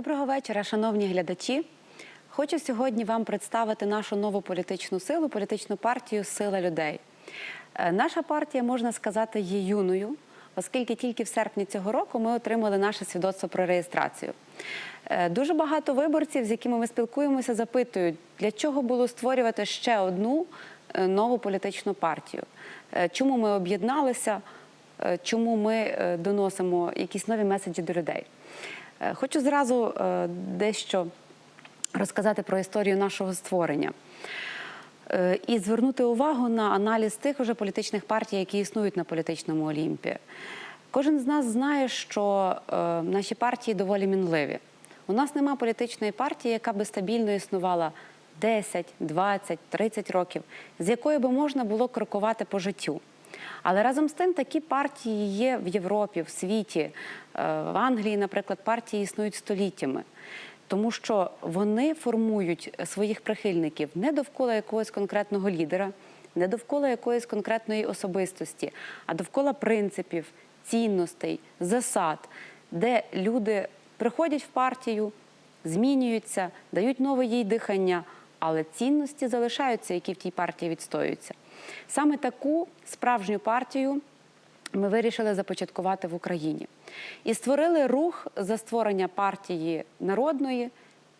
Доброго вечора, шановні глядачі. Хочу сьогодні вам представити нашу нову політичну силу, політичну партію Сила людей. Е, Наша партія, можна сказати, є юною, оскільки тільки в серпні цього року ми отримали наше свідоцтво про реєстрацію. Е, Дуже багато виборців, з якими ми спілкуємося, запитують, для чого було створювати ще одну е, нову політичну партію. Чому ми об'єдналися, чому ми доносимо якісь нові меседжі до людей. Е, Хочу зразу е, дещо розказати про історію нашого створення Е, і звернути увагу на аналіз тих уже політичних партій, які існують на політичному Олімпі. Кожен з нас знає, що наші партії доволі мінливі. У нас нема політичної партії, яка би стабільно існувала 10, 20, 30 років, з якою би можна було крокувати по життю. Але разом з тим такі партії є в Європі, в світі, Е, в Англії, наприклад, партії існують століттями. Тому що вони формують своїх прихильників не довкола якогось конкретного лідера, не довкола якоїсь конкретної особистості, а довкола принципів, цінностей, засад, де люди приходять в партію, змінюються, дають нове їй дихання, але цінності залишаються, які в тій партії відстоюються. Саме таку справжню партію ми вирішили започаткувати в Україні. І створили рух за створення партії народної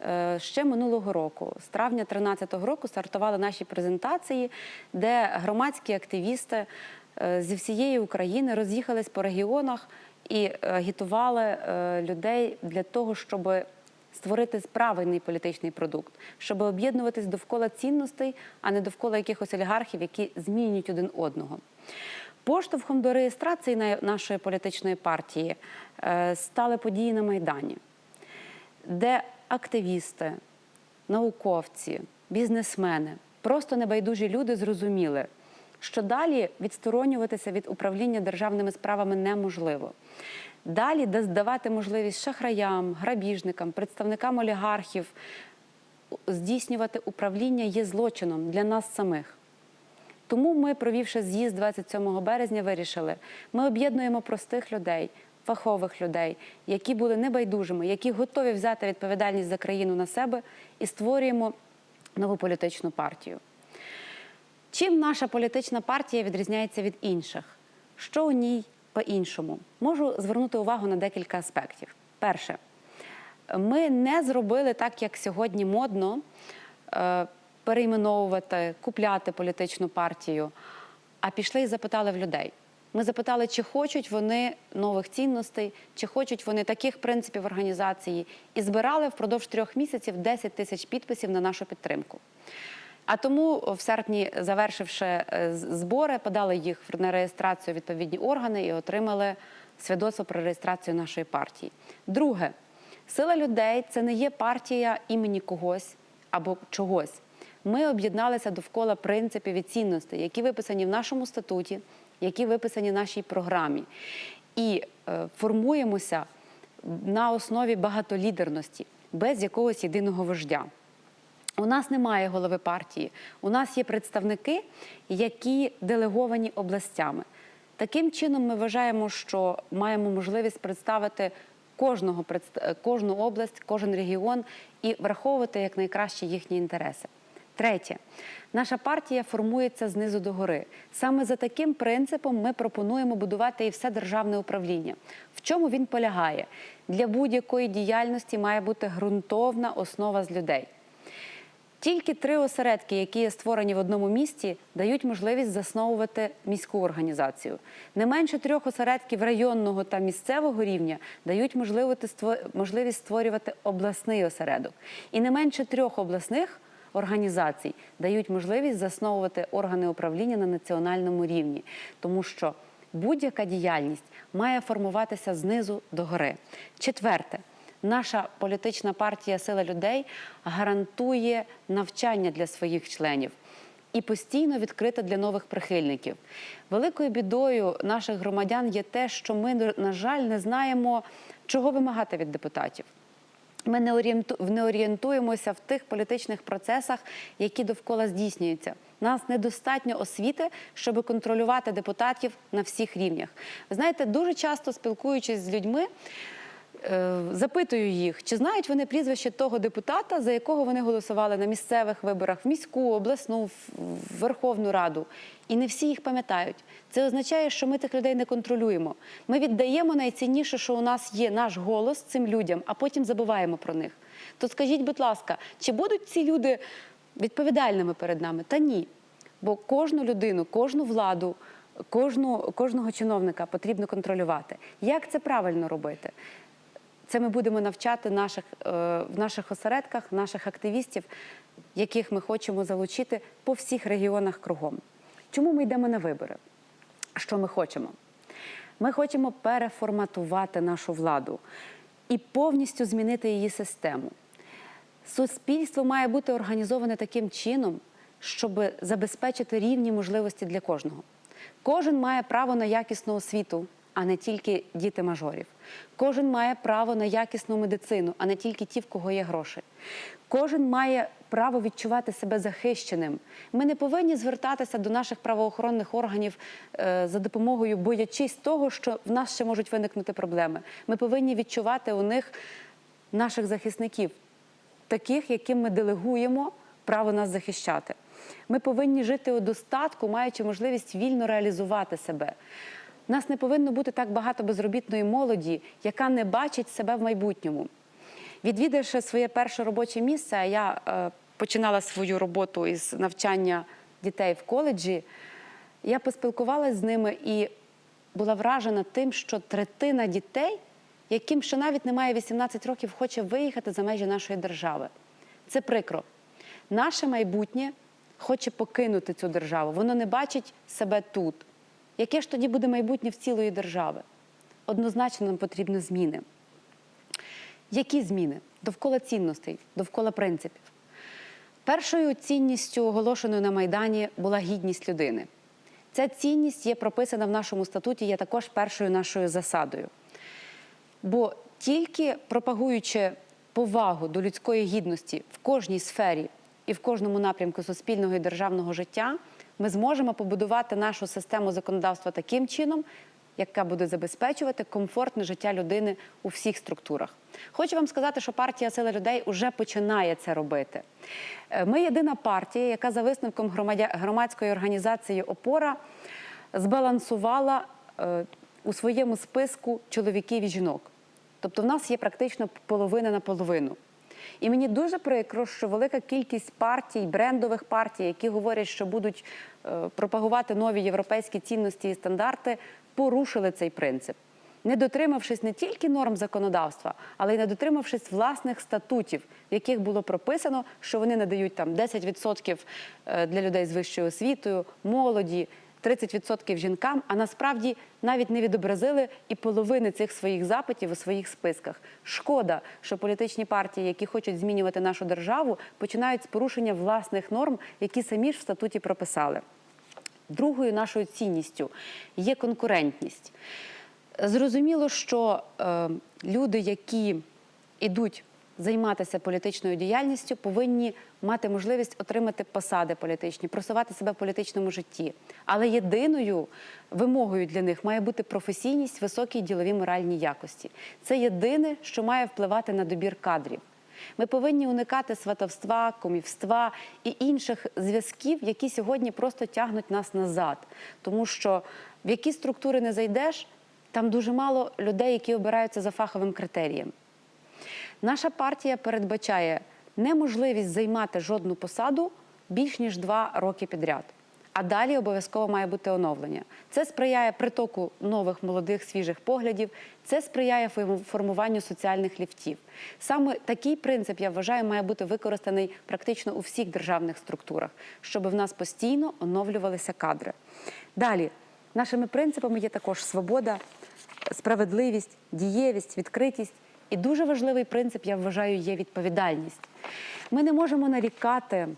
е, ще минулого року. З травня 2013 року стартували наші презентації, де громадські активісти е, зі всієї України роз'їхались по регіонах і е, агітували людей для того, щоб створити правильний політичний продукт, щоб об'єднуватись довкола цінностей, а не довкола якихось олігархів, які змінюють один одного. Поштовхом до реєстрації нашої політичної партії е, стали події на Майдані, де активісти, науковці, бізнесмени, просто небайдужі люди зрозуміли, що далі відсторонюватися від управління державними справами неможливо. Далі да- давати можливість шахраям, грабіжникам, представникам олігархів здійснювати управління є злочином для нас самих. Тому ми, провівши з'їзд 27 березня, вирішили, ми об'єднуємо простих людей, фахових людей, які були небайдужими, які готові взяти відповідальність за країну на себе і створюємо нову політичну партію. Чим наша політична партія відрізняється від інших? Що у ній по-іншому? Можу звернути увагу на декілька аспектів. Перше, ми не зробили так, як сьогодні модно е, перейменовувати, купляти політичну партію, а пішли і запитали в людей. Ми запитали, чи хочуть вони нових цінностей, чи хочуть вони таких принципів організації, і збирали впродовж трьох місяців 10 тисяч підписів на нашу підтримку. А тому в серпні, завершивши е, збори, подали їх на реєстрацію відповідні органи і отримали свідоцтво про реєстрацію нашої партії. Друге, сила людей це не є партія імені когось або чогось. Ми об'єдналися довкола принципів і цінностей, які виписані в нашому статуті, які виписані в нашій програмі. І е, формуємося на основі багатолідерності, без якогось єдиного вождя. У нас немає голови партії. У нас є представники, які делеговані областями. Таким чином, ми вважаємо, що маємо можливість представити кожного кожну область, кожен регіон і враховувати якнайкраще їхні інтереси. Третє, наша партія формується знизу до гори. Саме за таким принципом ми пропонуємо будувати і все державне управління. В чому він полягає? Для будь-якої діяльності має бути ґрунтовна основа з людей. Тільки три осередки, які створені в одному місті, дають можливість засновувати міську організацію. Не менше трьох осередків районного та місцевого рівня дають можливість створювати обласний осередок. І не менше трьох обласних організацій дають можливість засновувати органи управління на національному рівні, тому що будь-яка діяльність має формуватися знизу до гори. Четверте. Наша політична партія Сила людей гарантує навчання для своїх членів і постійно відкрита для нових прихильників. Великою бідою наших громадян є те, що ми, на жаль, не знаємо, чого вимагати від депутатів. Ми не орієнтуємося в тих політичних процесах, які довкола здійснюються. Нас недостатньо освіти, щоб контролювати депутатів на всіх рівнях. Ви знаєте, дуже часто спілкуючись з людьми, Запитую їх, чи знають вони прізвище того депутата, за якого вони голосували на місцевих виборах, в міську, обласну, в Верховну Раду. І не всі їх пам'ятають. Це означає, що ми тих людей не контролюємо. Ми віддаємо найцінніше, що у нас є наш голос цим людям, а потім забуваємо про них. То скажіть, будь ласка, чи будуть ці люди відповідальними перед нами? Та ні. Бо кожну людину, кожну владу, кожну, кожного чиновника потрібно контролювати. Як це правильно робити? Це ми будемо навчати наших, е, в наших осередках, наших активістів, яких ми хочемо залучити по всіх регіонах кругом. Чому ми йдемо на вибори? Що ми хочемо? Ми хочемо переформатувати нашу владу і повністю змінити її систему. Суспільство має бути організоване таким чином, щоб забезпечити рівні можливості для кожного. Кожен має право на якісну освіту, а не тільки діти мажорів. Кожен має право на якісну медицину, а не тільки ті, в кого є гроші. Кожен має право відчувати себе захищеним. Ми не повинні звертатися до наших правоохоронних органів е, за допомогою, боячись того, що в нас ще можуть виникнути проблеми. Ми повинні відчувати у них наших захисників, таких, яким ми делегуємо право нас захищати. Ми повинні жити у достатку, маючи можливість вільно реалізувати себе. У нас не повинно бути так багато безробітної молоді, яка не бачить себе в майбутньому. Відвідавши своє перше робоче місце, я е, починала свою роботу із навчання дітей в коледжі, я поспілкувалася з ними і була вражена тим, що третина дітей, яким ще навіть немає 18 років, хоче виїхати за межі нашої держави. Це прикро. Наше майбутнє хоче покинути цю державу. Воно не бачить себе тут. Яке ж тоді буде майбутнє в цілої держави? Однозначно нам потрібні зміни. Які зміни? Довкола цінностей, довкола принципів. Першою цінністю, оголошеною на Майдані, була гідність людини. Ця цінність є прописана в нашому статуті, є також першою нашою засадою. Бо тільки пропагуючи повагу до людської гідності в кожній сфері і в кожному напрямку суспільного і державного життя, ми зможемо побудувати нашу систему законодавства таким чином, яка буде забезпечувати комфортне життя людини у всіх структурах. Хочу вам сказати, що партія Сила людей вже починає це робити. Е, Ми єдина партія, яка за висновком громадської організації Опора збалансувала е, у своєму списку чоловіків і жінок. Тобто в нас є практично половина на половину. І мені дуже прикро, що велика кількість партій, брендових партій, які говорять, що будуть е, пропагувати нові європейські цінності і стандарти, порушили цей принцип, не дотримавшись не тільки норм законодавства, але й не дотримавшись власних статутів, в яких було прописано, що вони надають там 10% е, для людей з вищою освітою, молоді. 30% жінкам, а насправді навіть не відобразили і половини цих своїх запитів у своїх списках. Шкода, що політичні партії, які хочуть змінювати нашу державу, починають з порушення власних норм, які самі ж в статуті прописали. Другою нашою цінністю є конкурентність. Зрозуміло, що е, люди, які йдуть займатися політичною діяльністю, повинні мати можливість отримати посади політичні, просувати себе в політичному житті. Але єдиною вимогою для них має бути професійність, високі ділові моральні якості. Це єдине, що має впливати на добір кадрів. Ми повинні уникати сватовства, комівства і інших зв'язків, які сьогодні просто тягнуть нас назад. Тому що в які структури не зайдеш, там дуже мало людей, які обираються за фаховим критерієм. Наша партія передбачає неможливість займати жодну посаду більш ніж два роки підряд. А далі обов'язково має бути оновлення. Це сприяє притоку нових молодих свіжих поглядів, це сприяє форму- формуванню соціальних ліфтів. Саме такий принцип, я вважаю, має бути використаний практично у всіх державних структурах, щоб в нас постійно оновлювалися кадри. Далі, нашими принципами є також свобода, справедливість, дієвість, відкритість. І дуже важливий принцип, я вважаю, є відповідальність. Ми не можемо нарікати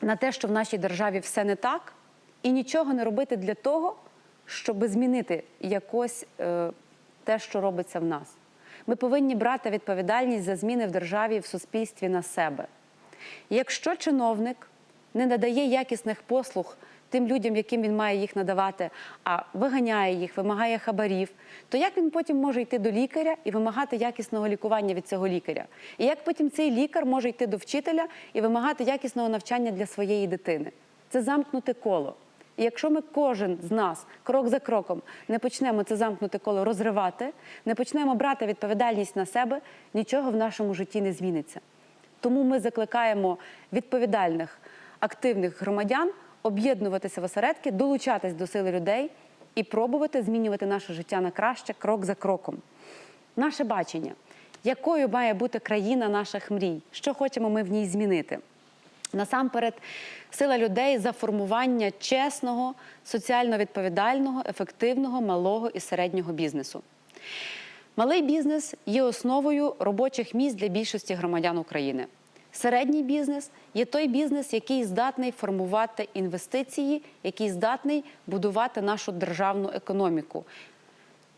на те, що в нашій державі все не так, і нічого не робити для того, щоб змінити якось е, те, що робиться в нас. Ми повинні брати відповідальність за зміни в державі, в суспільстві на себе. Якщо чиновник не надає якісних послуг тим людям, яким він має їх надавати, а виганяє їх, вимагає хабарів, то як він потім може йти до лікаря і вимагати якісного лікування від цього лікаря? І як потім цей лікар може йти до вчителя і вимагати якісного навчання для своєї дитини? Це замкнуте коло. І якщо ми кожен з нас крок за кроком не почнемо це замкнуте коло розривати, не почнемо брати відповідальність на себе, нічого в нашому житті не зміниться. Тому ми закликаємо відповідальних, активних громадян об'єднуватися в осередки, долучатись до сили людей і пробувати змінювати наше життя на краще крок за кроком. Наше бачення, якою має бути країна наших мрій, що хочемо ми в ній змінити. Насамперед, сила людей за формування чесного, соціально відповідального, ефективного, малого і середнього бізнесу. Малий бізнес є основою робочих місць для більшості громадян України. Середній бізнес є той бізнес, який здатний формувати інвестиції, який здатний будувати нашу державну економіку.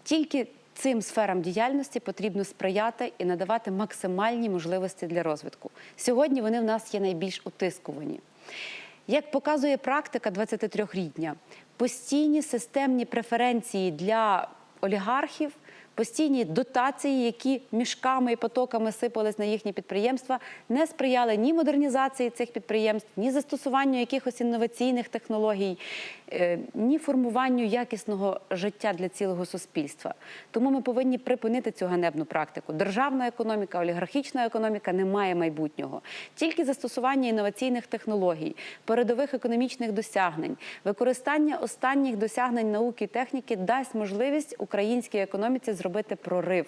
Тільки цим сферам діяльності потрібно сприяти і надавати максимальні можливості для розвитку. Сьогодні вони в нас є найбільш утискувані. Як показує практика 23-рітня, постійні системні преференції для олігархів, постійні дотації, які мішками і потоками сипались на їхні підприємства, не сприяли ні модернізації цих підприємств, ні застосуванню якихось інноваційних технологій, е, ні формуванню якісного життя для цілого суспільства. Тому ми повинні припинити цю ганебну практику. Державна економіка, олігархічна економіка не має майбутнього. Тільки застосування інноваційних технологій, передових економічних досягнень, використання останніх досягнень науки і техніки дасть можливість українській економіці зробити прорив.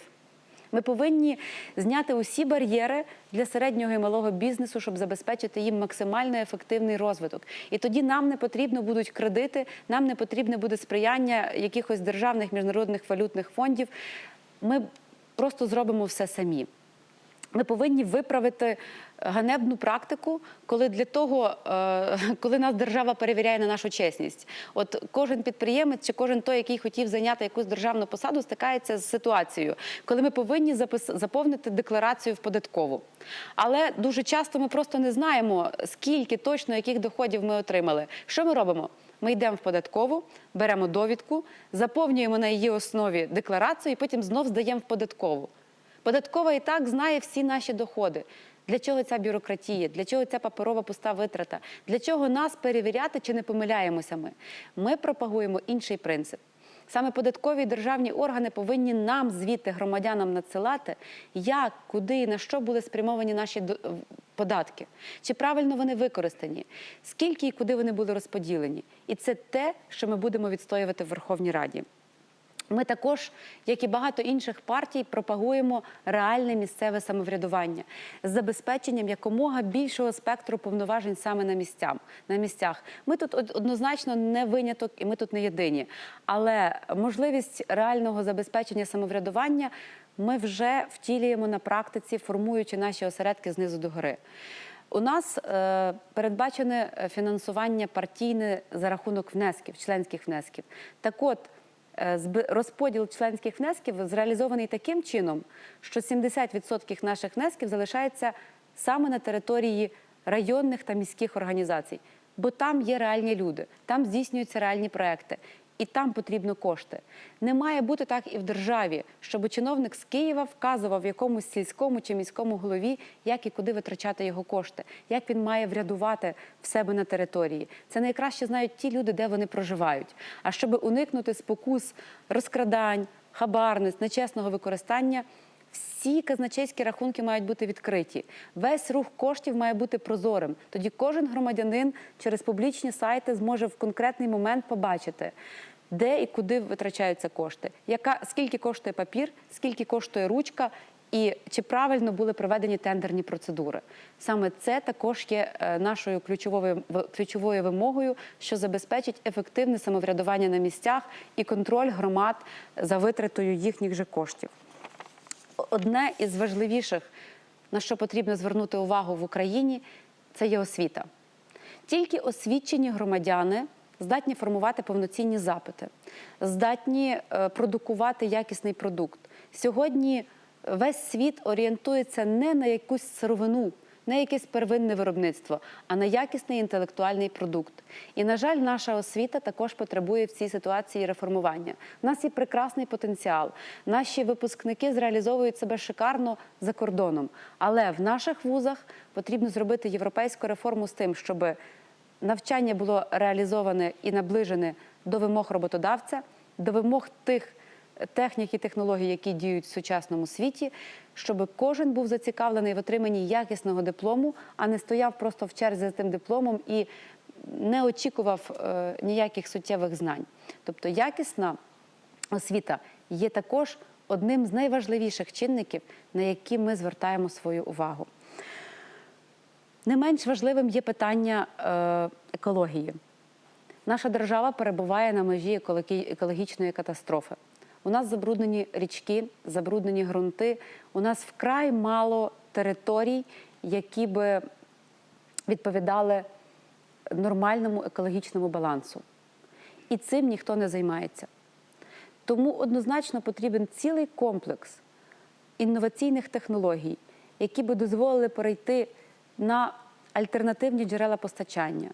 Ми повинні зняти усі бар'єри для середнього і малого бізнесу, щоб забезпечити їм максимально ефективний розвиток. І тоді нам не потрібно будуть кредити, нам не потрібне буде сприяння якихось державних міжнародних валютних фондів. Ми просто зробимо все самі. Ми повинні виправити ганебну практику, коли для того, е, коли нас держава перевіряє на нашу чесність. От кожен підприємець чи кожен той, який хотів зайняти якусь державну посаду, стикається з ситуацією, коли ми повинні заповнити декларацію в податкову. Але дуже часто ми просто не знаємо, скільки точно яких доходів ми отримали. Що ми робимо? Ми йдемо в податкову, беремо довідку, заповнюємо на її основі декларацію і потім знов здаємо в податкову. Податкова і так знає всі наші доходи. Для чого ця бюрократія? Для чого ця паперова пуста витрата? Для чого нас перевіряти, чи не помиляємося ми? Ми пропагуємо інший принцип. Саме податкові і державні органи повинні нам звідти громадянам надсилати, як, куди і на що були спрямовані наші податки, чи правильно вони використані, скільки і куди вони були розподілені. І це те, що ми будемо відстоювати в Верховній Раді. Ми також, як і багато інших партій, пропагуємо реальне місцеве самоврядування з забезпеченням якомога більшого спектру повноважень саме на місцях. На місцях ми тут однозначно не виняток, і ми тут не єдині. Але можливість реального забезпечення самоврядування ми вже втілюємо на практиці, формуючи наші осередки знизу до гори. У нас е, передбачене фінансування партійне за рахунок внесків, членських внесків. Так от. Е, Розподіл членських внесків зреалізований таким чином, що 70% наших внесків залишається саме на території районних та міських організацій, бо там є реальні люди, там здійснюються реальні проекти. І там потрібно кошти. Не має бути так і в державі, щоб чиновник з Києва вказував якомусь сільському чи міському голові, як і куди витрачати його кошти, як він має врядувати в себе на території. Це найкраще знають ті люди, де вони проживають. А щоб уникнути спокус розкрадань, хабарниць, нечесного використання. Всі казначейські рахунки мають бути відкриті. Весь рух коштів має бути прозорим. Тоді кожен громадянин через публічні сайти зможе в конкретний момент побачити, де і куди витрачаються кошти, яка скільки коштує папір, скільки коштує ручка, і чи правильно були проведені тендерні процедури. Саме це також є е, нашою ключовою ключовою вимогою, що забезпечить ефективне самоврядування на місцях і контроль громад за витратою їхніх же коштів. Одне із важливіших, на що потрібно звернути увагу в Україні, це є освіта. Тільки освічені громадяни здатні формувати повноцінні запити, здатні е, продукувати якісний продукт. Сьогодні весь світ орієнтується не на якусь сировину, на якесь первинне виробництво, а на якісний інтелектуальний продукт. І, на жаль, наша освіта також потребує в цій ситуації реформування. У нас є прекрасний потенціал. Наші випускники зреалізовують себе шикарно за кордоном. Але в наших вузах потрібно зробити європейську реформу з тим, щоб навчання було реалізоване і наближене до вимог роботодавця, до вимог тих технік і технологій, які діють в сучасному світі, щоб кожен був зацікавлений в отриманні якісного диплому, а не стояв просто в черзі за тим дипломом і не очікував е, ніяких суттєвих знань. Тобто якісна освіта є також одним з найважливіших чинників, на які ми звертаємо свою увагу. Не менш важливим є питання е, екології. Наша держава перебуває на межі екологічної катастрофи. У нас забруднені річки, забруднені ґрунти. У нас вкрай мало територій, які би відповідали нормальному екологічному балансу. І цим ніхто не займається. Тому однозначно потрібен цілий комплекс інноваційних технологій, які би дозволили перейти на альтернативні джерела постачання,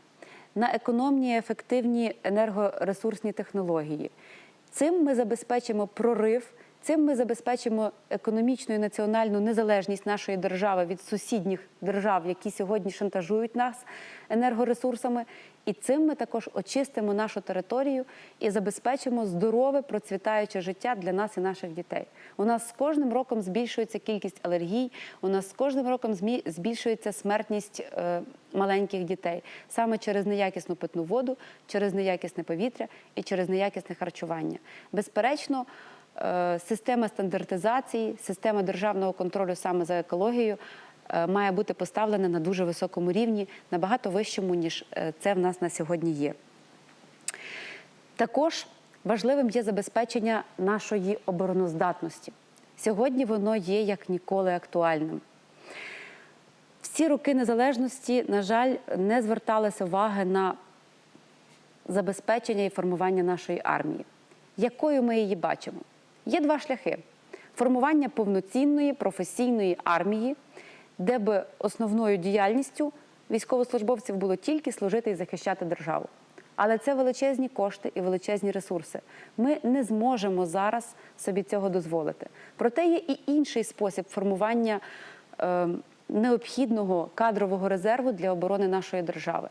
на економні ефективні енергоресурсні технології. Цим ми забезпечимо прорив, цим ми забезпечимо економічну і національну незалежність нашої держави від сусідніх держав, які сьогодні шантажують нас енергоресурсами. І цим ми також очистимо нашу територію і забезпечимо здорове, процвітаюче життя для нас і наших дітей. У нас з кожним роком збільшується кількість алергій, у нас з кожним роком збільшується смертність е, маленьких дітей саме через неякісну питну воду, через неякісне повітря і через неякісне харчування. Безперечно, система стандартизації, система державного контролю саме за екологією е, має бути поставлена на дуже високому рівні, набагато вищому, ніж е, це в нас на сьогодні є. Також важливим є забезпечення нашої обороноздатності. Сьогодні воно є як ніколи актуальним. Всі роки незалежності, на жаль, не зверталися уваги на забезпечення і формування нашої армії. Якою ми її бачимо? Є два шляхи: формування повноцінної професійної армії, де би основною діяльністю військовослужбовців було тільки служити і захищати державу. Але це величезні кошти і величезні ресурси. Ми не зможемо зараз собі цього дозволити. Проте є і інший спосіб формування е, необхідного кадрового резерву для оборони нашої держави.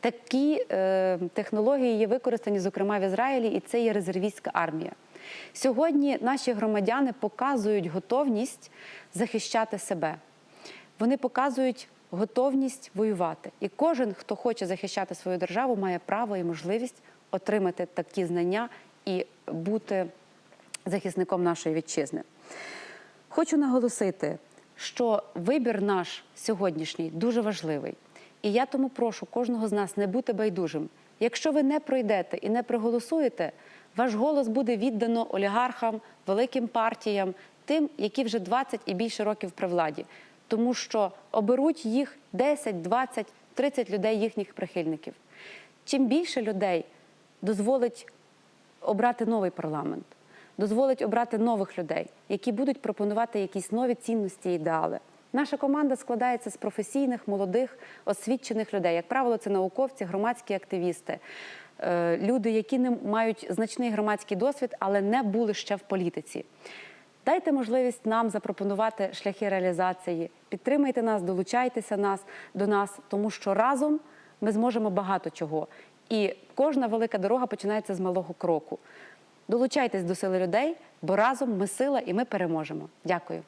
Такі е, технології є використані, зокрема в Ізраїлі, і це є резервістська армія. Сьогодні наші громадяни показують готовність захищати себе. Вони показують готовність воювати. І кожен, хто хоче захищати свою державу, має право і можливість отримати такі знання і бути захисником нашої вітчизни. Хочу наголосити, що вибір наш сьогоднішній дуже важливий. І я тому прошу кожного з нас не бути байдужим. Якщо ви не пройдете і не проголосуєте, ваш голос буде віддано олігархам, великим партіям, тим, які вже 20 і більше років при владі. Тому що оберуть їх 10, 20, 30 людей, їхніх прихильників. Чим більше людей дозволить обрати новий парламент, дозволить обрати нових людей, які будуть пропонувати якісь нові цінності і ідеали. Наша команда складається з професійних, молодих, освічених людей. Як правило, це науковці, громадські активісти, люди, які не мають значний громадський досвід, але не були ще в політиці. Дайте можливість нам запропонувати шляхи реалізації. Підтримайте нас, долучайтеся нас до нас, тому що разом ми зможемо багато чого. І кожна велика дорога починається з малого кроку. Долучайтесь до сили людей, бо разом ми сила і ми переможемо. Дякую.